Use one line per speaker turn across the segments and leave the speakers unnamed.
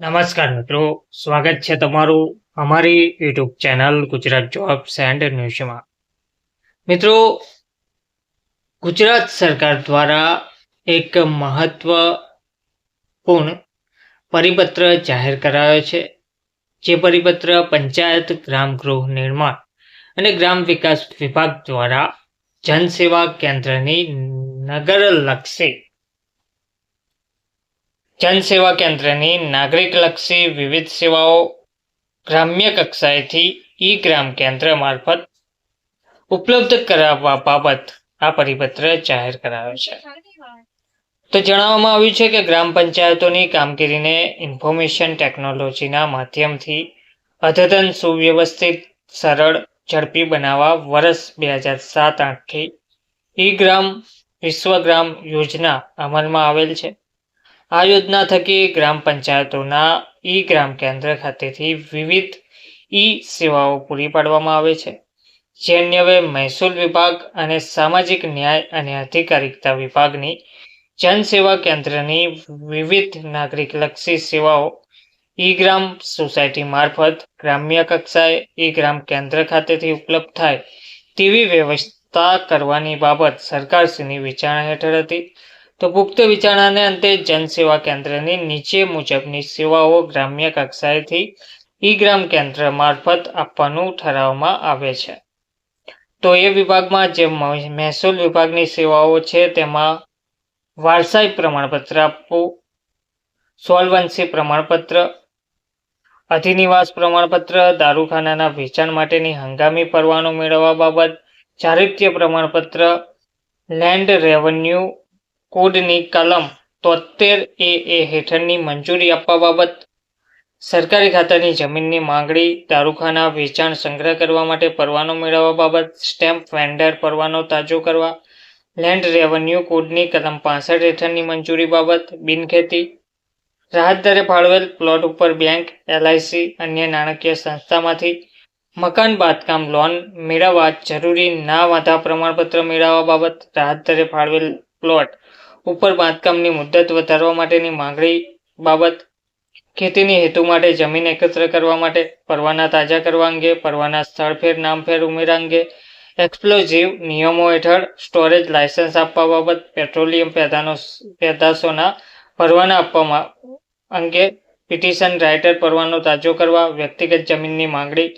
નમસ્કાર મિત્રો, સ્વાગત છે તમારું અમારી YouTube channel Gujarat jobs and ન્યૂઝમાં. મિત્રો, ગુજરાત સરકાર દ્વારા એક મહત્વપૂર્ણ પરિપત્ર જાહેર કરાયો છે. જે પરિપત્ર પંચાયત, ગ્રામ ગૃહ નિર્માણ અને ગ્રામ વિકાસ વિભાગ દ્વારા જનસેવા કેન્દ્રની નગરલક્ષી જનસેવા કેન્દ્રની નાગરિકલક્ષી વિવિધ સેવાઓ ગ્રામ્ય કક્ષાએથી ઈ ગ્રામ કેન્દ્ર મારફત ઉપલબ્ધ કરાવવા બાબત આ પરિપત્ર જાહેર કરાયો છે. તો જણાવવામાં આવ્યું છે કે ગ્રામ પંચાયતોની કામગીરીને ઇન્ફોર્મેશન ટેકનોલોજીના માધ્યમથી અદ્યતન સુવ્યવસ્થિત, સરળ, ઝડપી બનાવવા વર્ષ બે હજાર સાત આઠથી ઈ ગ્રામ વિશ્વગ્રામ યોજના અમલમાં આવેલ છે. આ યોજના થકી ગ્રામ પંચાયતોના ઈ ગ્રામ કેન્દ્ર ખાતેથી વિવિધ ઈ સેવાઓ પૂરી પાડવામાં આવે છે. જે અન્યવે મહેસૂલ વિભાગ અને સામાજિક ન્યાય અને અધિકારિકતા વિભાગની જનસેવા કેન્દ્રની વિવિધ નાગરિકલક્ષી સેવાઓ ઈ ગ્રામ સોસાયટી મારફત ગ્રામ્ય કક્ષાએ ઈ ગ્રામ કેન્દ્ર ખાતેથી ઉપલબ્ધ થાય તેવી વ્યવસ્થા કરવાની બાબત સરકારશ્રીની વિચારણા હેઠળ હતી. તો પુખ્ત વિચારણાને અંતે જનસેવા કેન્દ્રની નીચે મુજબની સેવાઓ ગ્રામ્ય કક્ષાએથી ઈ ગ્રામ કેન્દ્ર મારફત આપવાનું ઠરાવવામાં આવે છે. તો એ વિભાગમાં જે મહેસૂલ વિભાગની સેવાઓ છે તેમાં વારસાઈ પ્રમાણપત્ર આપવું સોલવન્સી પ્રમાણપત્ર, અધિનિવાસ પ્રમાણપત્ર, દારૂખાનાના વેચાણ માટેની હંગામી પરવાનો મેળવવા બાબત ચારિત્ય પ્રમાણપત્ર, લેન્ડ રેવન્યુ કોડની કલમ તોતેર એ એ હેઠળની મંજૂરી આપવા બાબત. સરકારી ખાતાની જમીનની માંગણી, દારૂખાના વેચાણ સંગ્રહ કરવા માટે પરવાનો મેળવવા બાબત, સ્ટેમ્પ વેન્ડર પરવાનો તાજો કરવા, લેન્ડ રેવન્યુ કોડની કલમ પાસઠ હેઠળની મંજૂરી બાબત, બિનખેતી, રાહત દરે ફાળવેલ પ્લોટ ઉપર બેંક, એલઆઈસી, અન્ય નાણાકીય સંસ્થામાંથી, મકાન, બાંધકામ, લોન મેળવવા જરૂરી ના વાંધા પ્રમાણપત્ર મેળવવા બાબત, રાહત દરે ફાળવેલ પ્લોટ ઉપર બાંધકામની મુદત વધારવા માટેની માંગણી બાબત, ખેતીની હેતુ માટે જમીન એકત્ર કરવા માટે, પરવાના તાજા કરવા અંગે, પરવાના સ્થળફેર નામફેર ઉમેરા અંગે, એક્સપ્લોઝિવ નિયમો હેઠળ સ્ટોરેજ લાયસન્સ આપવા બાબત, પેટ્રોલિયમ પેદાનો પેદાશોના પરવાના આપવામાં અંગે પિટિશન રાઇટર પરવાનો તાજો કરવા, વ્યક્તિગત જમીનની માંગણી,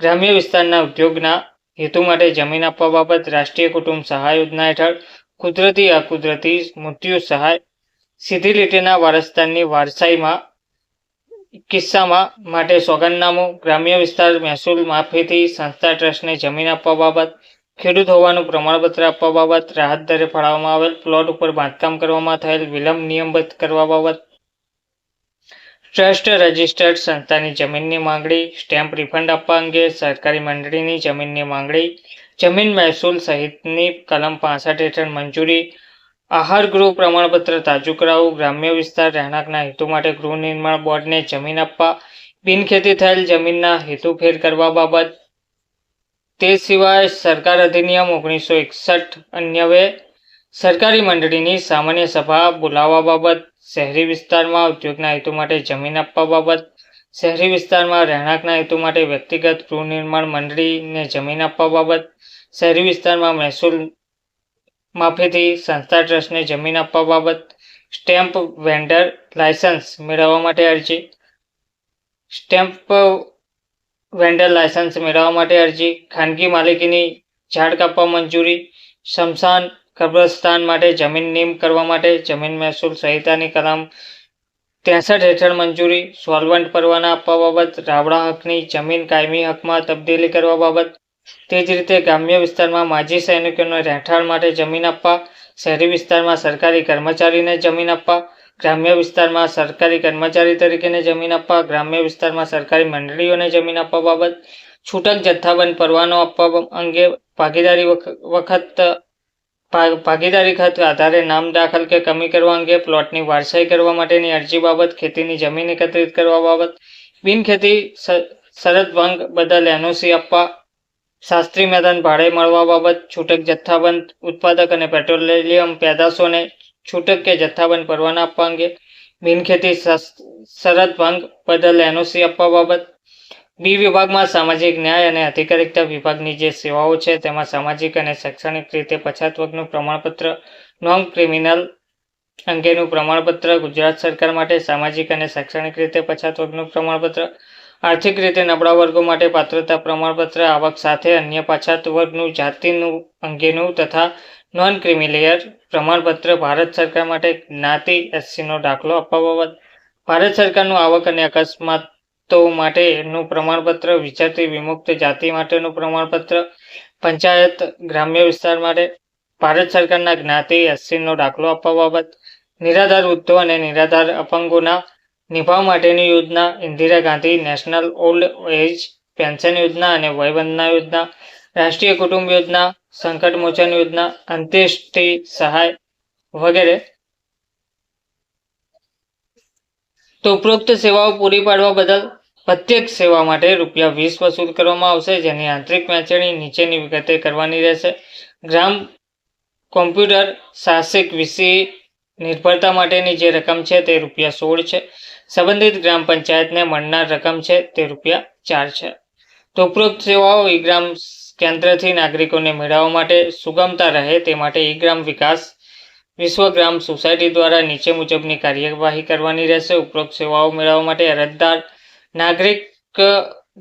ગ્રામ્ય વિસ્તારના ઉદ્યોગના હેતુ માટે જમીન આપવા બાબત, રાષ્ટ્રીય કુટુંબ સહાય યોજના હેઠળ કુદરતી અકુદરતી મૃત્યુ સહાય. સીધી લીટીના વારસદારની વારસાઈમાં, કિસ્સામાં માટે સોગંદનામું, ગ્રામ્ય વિસ્તાર મહેસૂલ માફીથી સંસ્થા ટ્રસ્ટને જમીન આપવા બાબત, ખેડૂત હોવાનું પ્રમાણપત્ર આપવા બાબત, રાહત દરે ફાળવવામાં આવેલ પ્લોટ ઉપર બાંધકામ કરવામાં થયેલ વિલંબ નિયમબદ્ધ કરવા બાબત. ટ્રસ્ટ રજિસ્ટર્ડ સંસ્થાની જમીનની માંગણી, સ્ટેમ્પ રિફંડ આપવા અંગે સરકારી મંડળીની જમીનની માંગણી જમીન મહેસૂલ સહિતની કલમ પાસઠ હેઠળ મંજૂરી. આહાર ગૃહ પ્રમાણપત્ર તાજું કરાવવું ગ્રામ્ય વિસ્તાર રહેણાંકના હેતુ માટે ગૃહ નિર્માણ બોર્ડને જમીન આપવા. બિનખેતી થયેલ જમીનના હેતુ ફેર કરવા બાબત. તે સિવાય સરકાર અધિનિયમ ઓગણીસો એકસઠ અન્યવે સરકારી મંડળીની સામાન્ય સભા બોલાવવા બાબત. શહેરી વિસ્તારમાં ઉદ્યોગના હેતુ માટે જમીન આપવા બાબત. શહેરી વિસ્તારમાં રહેણાંકના હેતુ માટે વ્યક્તિગત ગૃહનિર્માણ મંડળીને જમીન આપવા બાબત, શહેરી વિસ્તારમાં મહેસૂલ માફીથી સંસ્થા ટ્રસ્ટને જમીન આપવા બાબત, સ્ટેમ્પ વેન્ડર લાયસન્સ મેળવવા માટે અરજી, સ્ટેમ્પ વેન્ડર લાયસન્સ મેળવવા માટે અરજી, ખાનગી માલિકીની ઝાડ કાપવા મંજૂરી, શમશાન કબ્રસ્તાન માટે જમીન નિયમ કરવા માટે જમીન મહેસૂલ સંહિતાની કલમ ત્રેસઠ હેઠળ મંજૂરી, સોલ્વન્ટ પરવાના આપવા બાબત, રાવડા હકની જમીન કાયમી હકમાં તબદીલી કરવા બાબત, તે જ રીતે ગ્રામ્ય વિસ્તારમાં માજી સૈનિકોને રહેઠાણ માટે જમીન આપવા, શહેરી વિસ્તારમાં સરકારી કર્મચારીને જમીન આપવા, ગ્રામ્ય વિસ્તારમાં સરકારી કર્મચારી તરીકેને જમીન આપવા, ગ્રામ્ય વિસ્તારમાં સરકારી મંડળીઓને જમીન આપવા બાબત, છૂટક જથ્થાબંધ પરવાનો આપવા અંગે ભાગીદારી વખત ભાગીદારી ખાતે આધારે નામ દાખલ કે કમી કરવા અંગે પ્લોટની વારસાઈ કરવા માટેની અરજી બાબત, ખેતીની જમીન એકત્રિત કરવા બાબત, બિનખેતી શરત ભંગ બદલ એનઓસી આપવા, શાસ્ત્રી મેદાન ભાડે મળવા બાબત, છૂટક જથ્થાબંધ ઉત્પાદક અને પેટ્રોલિયમ પેદાશોને છૂટક કે જથ્થાબંધ પરવાના આપવા અંગે, બિનખેતી શસ- શરત ભંગ બદલ એનઓસી આપવા બાબત બી વિભાગમાં સામાજિક ન્યાય અને અધિકારિકતા વિભાગની જે સેવાઓ છે, તેમાં સામાજિક અને શૈક્ષણિક રીતે પછાત વર્ગનું પ્રમાણપત્ર, નોન ક્રિમિનલ અંગેનું પ્રમાણપત્ર, ગુજરાત સરકાર માટે સામાજિક અને શૈક્ષણિક રીતે પછાત વર્ગનું પ્રમાણપત્ર, આર્થિક રીતે નબળા વર્ગો માટે પાત્રતા પ્રમાણપત્ર, આવક સાથે અન્ય પછાત વર્ગનું જાતિનું અંગેનું તથા નોન ક્રિમિલિયર પ્રમાણપત્ર, ભારત સરકાર માટે જ્ઞાતિ એસસીનો દાખલો આપવા ભારત સરકારનું આવક અને અકસ્માતો માટેનું પ્રમાણપત્ર વિચારતી વિમુક્ત જાતિ માટેનું પ્રમાણપત્ર, પંચાયત, ગ્રામ્ય વિસ્તાર માટે ભારત સરકારના જ્ઞાતિ એસસીનો દાખલો આપવા બાબત, નિરાધાર વૃદ્ધો અને નિરાધાર અપંગોના નિભાવ માટેની યોજના, Indira Gandhi national old age pension યોજના અને વયવંદના યોજના, રાષ્ટ્રીય કુટુંબ યોજના, સંકટ મોચન યોજના, અંત્યેષ્ટિ સહાય વગેરે. તો ઉપરોક્ત સેવાઓ પૂરી પાડવા બદલ પ્રત્યેક સેવા માટે રૂપિયા વીસ વસૂલ કરવામાં આવશે, જેની આંતરિક વહેંચણી નીચેની વિગતે કરવાની રહેશે. ગ્રામ કોમ્પ્યુટર સાહસિક વિષય નિર્ભરતા માટેની જે રકમ છે તે રૂપિયા સોળ છે. સંબંધિત ગ્રામ પંચાયતને મળનાર રકમ છે તે રૂપિયા ચાર છે. તો ઉપરોક્ત સેવાઓ ઈ ગ્રામ કેન્દ્રથી નાગરિકોને મેળવવા માટે સુગમતા રહે તે માટે ઈ ગ્રામ વિકાસ વિશ્વગ્રામ સોસાયટી દ્વારા નીચે મુજબની કાર્યવાહી કરવાની રહેશે. ઉપરોક્ત સેવાઓ મેળવવા માટે અરજદાર નાગરિક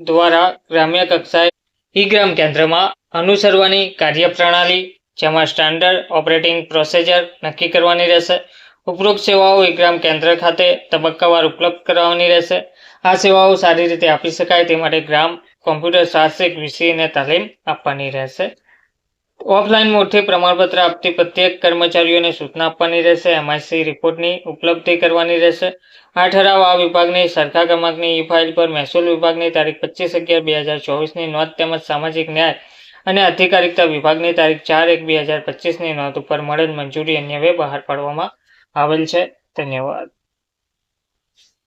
દ્વારા ગ્રામ્ય કક્ષાએ ઈ ગ્રામ કેન્દ્રમાં અનુસરવાની કાર્યપ્રણાલી, જેમાં સ્ટાન્ડર્ડ ઓપરેટિંગ પ્રોસિજર નક્કી કરવાની રહેશે. ઉપરોક્ત સેવાઓ ઈ ગ્રામ કેન્દ્ર ખાતે તબક્કાવાર ઉપલબ્ધ કરાવવાની રહેશે. આ સેવાઓ સારી રીતે આપી શકાય તે માટે ગ્રામ કોમ્પ્યુટર સાહસિક વિષયને તાલીમ આપવાની રહેશે. ઓફલાઈન મોડથી પ્રમાણપત્ર આપતી પ્રત્યેક કર્મચારીઓને સૂચના આપવાની રહેશે. એમઆઈસી રિપોર્ટની ઉપલબ્ધિ કરવાની રહેશે. આ ઠરાવ આ વિભાગની સરખા ક્રમાંકની ઈ ફાઇલ પર મહેસૂલ વિભાગની તારીખ પચીસ અગિયાર બે હજાર ચોવીસની નોંધ તેમજ સામાજિક ન્યાય અને અધિકારિકતા વિભાગની તારીખ ચાર એક બે હજાર પચીસની નોંધ ઉપર મળેલ મંજૂરી અન્યવે બહાર પાડવામાં આવેલ છે. ધન્યવાદ.